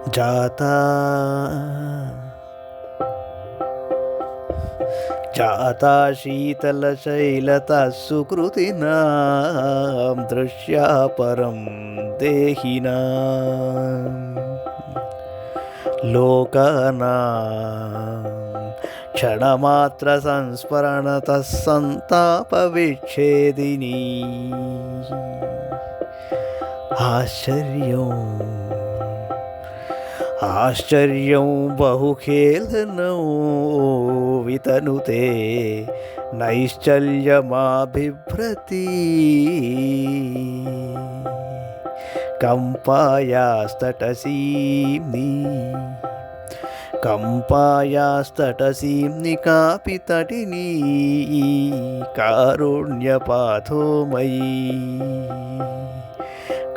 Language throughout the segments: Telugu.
जाता जाता शीतलशैलतः सुकृतिनां दृश्या परं देहिनां लोकानां क्षणमात्रसंस्मरणतः सन्तापविच्छेदिनी आश्चर्यम् ఆశ్చర్యం బహుఖేళనో వితనుతే నైశ్చల్యమాభిభ్రతి కంపాయాస్తటసీమ్ని కంపాయాస్తటసీమ్ని కాపి తటినీ కారుణ్యపాథోమయీ.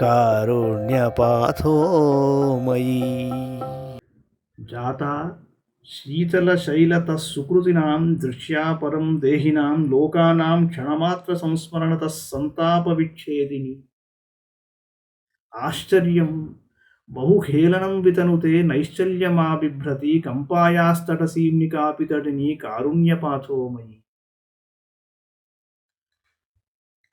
కారుణ్యపాథోమయీ. జాతా శీతలశైలత సుకృతినాం దృశ్యాపరం దేహినాం లోకానాం క్షణమాత్ర సంస్మరణత సంతాప విచ్ఛేదిని ఆశ్చర్యం బహుహేళనం వితనుతే నైశ్చల్యమాబిభ్రతి కంపాయాస్తటసీమ్ని కంపాయాస్తటసీమ్నికాపితటిని కారుణ్యపాథోమయి.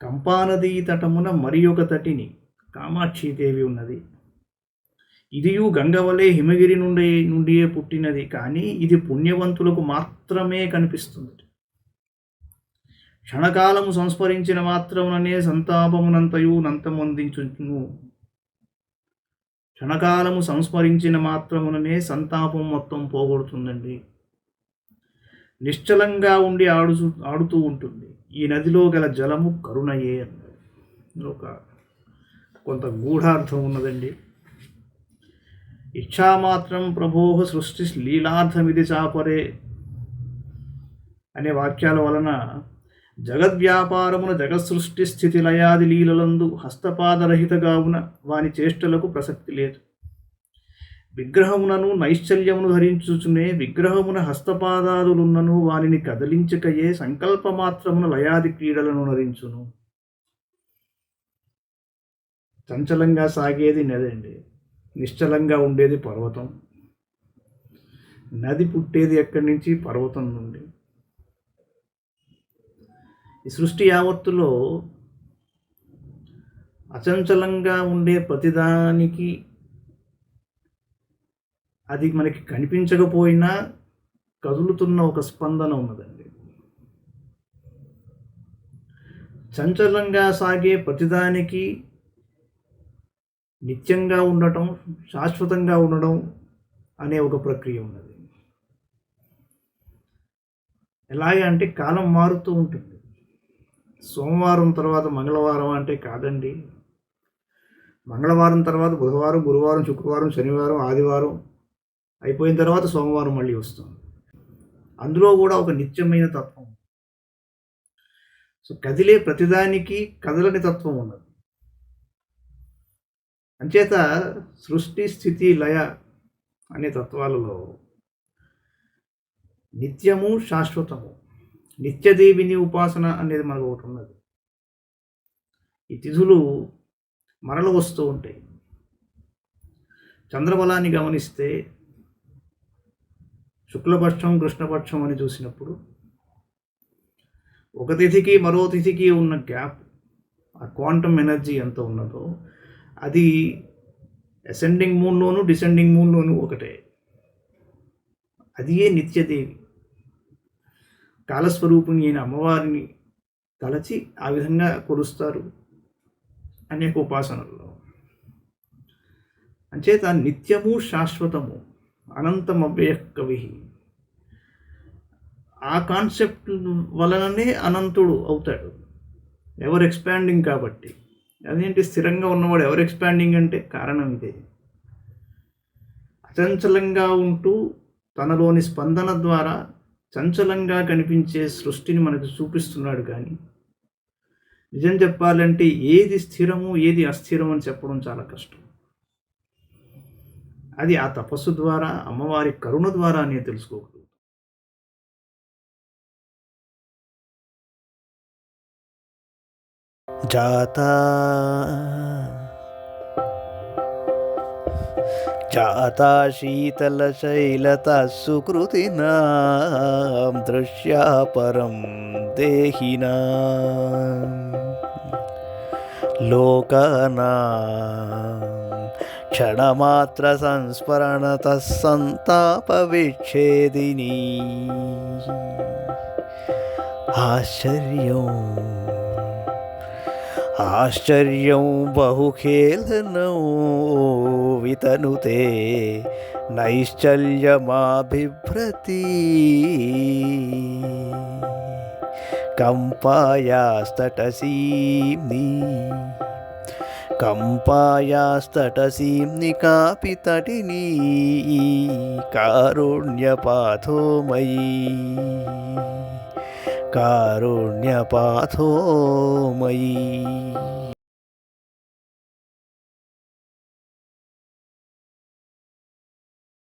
కంపానదీ తటమున మరి ఒక తటిని కామాక్షీదేవి ఉన్నది. ఇదియు గంగవలే హిమగిరి నుండి నుండియే పుట్టినది కానీ ఇది పుణ్యవంతులకు మాత్రమే కనిపిస్తుంది. క్షణకాలము సంస్మరించిన మాత్రముననే సంతాపమునంతయు నంతమొందించును. క్షణకాలము సంస్మరించిన మాత్రముననే సంతాపం మొత్తం పోగొడుతుందండి. నిశ్చలంగా ఉండి ఆడుచు ఆడుతూ ఉంటుంది. ఈ నదిలో గల జలము కరుణయే అన్నది. ఒక కొంత గూఢార్థం ఉన్నదండి. ఇచ్చామాత్రం ప్రభో సృష్టి లీలార్థమిది చాపరే అనే వాక్యాల వలన జగద్వ్యాపారమున జగత్సృష్టి స్థితి లయాది లీలలందు హస్తపాదరహితగావున వాని చేష్టలకు ప్రసక్తి లేదు. విగ్రహమునను నైశ్చల్యమును ధరించుచునే విగ్రహమున హస్తపాదాలున్నను వానిని కదిలించకయే సంకల్పమాత్రమున లయాది క్రీడలను నరించును. చంచలంగా సాగేది నదండి నిశ్చలంగా ఉండేది పర్వతం. నది పుట్టేది ఎక్కడి నుంచి? పర్వతం నుండి. ఈ సృష్టి యావత్తులో అచంచలంగా ఉండే ప్రతిదానికి అది మనకి కనిపించకపోయినా కదులుతున్న ఒక స్పందన ఉన్నదండి. చంచలంగా సాగే ప్రతిదానికి నిత్యంగా ఉండటం శాశ్వతంగా ఉండడం అనే ఒక ప్రక్రియ ఉన్నది. ఎలాగే అంటే కాలం మారుతూ ఉంటుంది. సోమవారం తర్వాత మంగళవారం అంటే కాదండి. మంగళవారం తర్వాత బుధవారం గురువారం శుక్రవారం శనివారం ఆదివారం అయిపోయిన తర్వాత సోమవారం మళ్ళీ వస్తుంది. అందులో కూడా ఒక నిత్యమైన తత్వం. సో కదిలే ప్రతిదానికి కదలని తత్వం ఉన్నది. అంచేత సృష్టి స్థితి లయ అనే తత్వాలలో నిత్యము శాశ్వతము. నిత్యదేవిని ఉపాసన అనేది మనకు ఒకటి ఉన్నది. ఈ తిథులు మరల వస్తూ ఉంటాయి. చంద్రబలాన్ని గమనిస్తే శుక్లపక్షం కృష్ణపక్షం అని చూసినప్పుడు ఒక తిథికి మరో తిథికి ఉన్న గ్యాప్ ఆ క్వాంటమ్ ఎనర్జీ ఎంత ఉన్నదో అది అసెండింగ్ మూన్లోను డిసెండింగ్ మూన్లోను ఒకటే. అదియే నిత్యదేవి. కాలస్వరూపిణి అయిన అమ్మవారిని తలచి ఆ విధంగా కొలుస్తారు అనేక ఉపాసనల్లో అంచేత నిత్యము శాశ్వతము అనంతమవ్యయ కవి ఆ కాన్సెప్ట్ వలననే అనంతుడు అవుతాడు. ఎవరు ఎక్స్పాండింగ్ కాబట్టి. అదేంటి? స్థిరంగా ఉన్నవాడు ఎవరు ఎక్స్పాండింగ్ అంటే కారణం ఇదే. అచంచలంగా ఉంటూ తనలోని స్పందన ద్వారా చంచలంగా కనిపించే సృష్టిని మనకు చూపిస్తున్నాడు కానీ నిజం చెప్పాలంటే ఏది స్థిరము ఏది అస్థిరం అని చెప్పడం చాలా కష్టం. అది ఆ తపస్సు ద్వారా అమ్మవారి కరుణ ద్వారా నేను जाता जाता शीतलशैलतः सुकृतिनां दृश्या परं देहिना लोकानां क्षणमात्रसंस्मरणतः सन्तापविच्छेदिनी आश्चर्यम् ఆశ్చర్యం బహుఖేళనం వితనుతే నైశ్చల్యమాభిభ్రతి కంపాయాస్తటసీమ్ని కంపాయాస్తటసీమ్ని కాపి తటినీ కారుణ్యపాథోమయీ. കാരുണ്യപാഥോമയീ